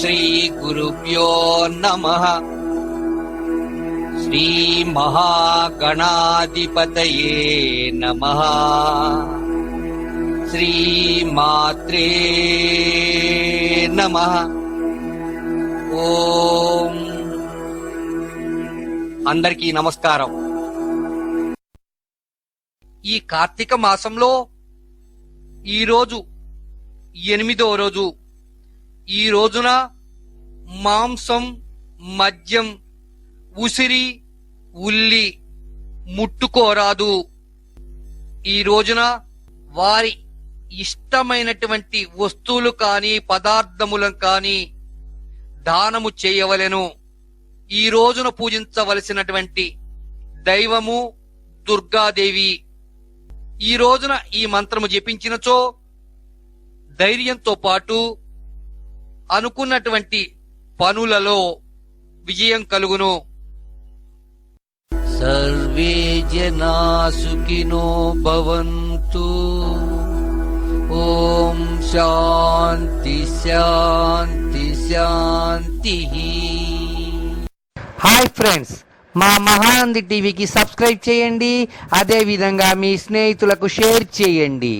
श्रीगुरुभ्यो नमः श्रीमहागणाधिपतये नमः श्रीमात्रे नमः ఓం అందరికీ నమస్కారం ఈ కార్తీక మాసంలో ఈ రోజు ఎనిమిదో రోజు ఈ రోజున మాంసం మద్యం ఉసిరి ఉల్లి ముట్టుకోరాదు. ఈ రోజున వారి ఇష్టమైనటువంటి వస్తువులు కానీ పదార్థములను కానీ దానము చేయవలెను. ఈ రోజున పూజించవలసినటువంటి దైవము దుర్గాదేవి. ఈ రోజున ఈ మంత్రము జపించినచో ధైర్యంతో పాటు అనుకున్నటువంటి పనులలో విజయం కలుగును. సర్వే జనా సుఖినో భవంతు. ఓం శాంతి శాంతి శాంతి. హాయ్ ఫ్రెండ్స్ మా మహానంది టీవీకి సబ్స్క్రైబ్ చేయండి అదేవిధంగా మీ స్నేహితులకు షేర్ చేయండి.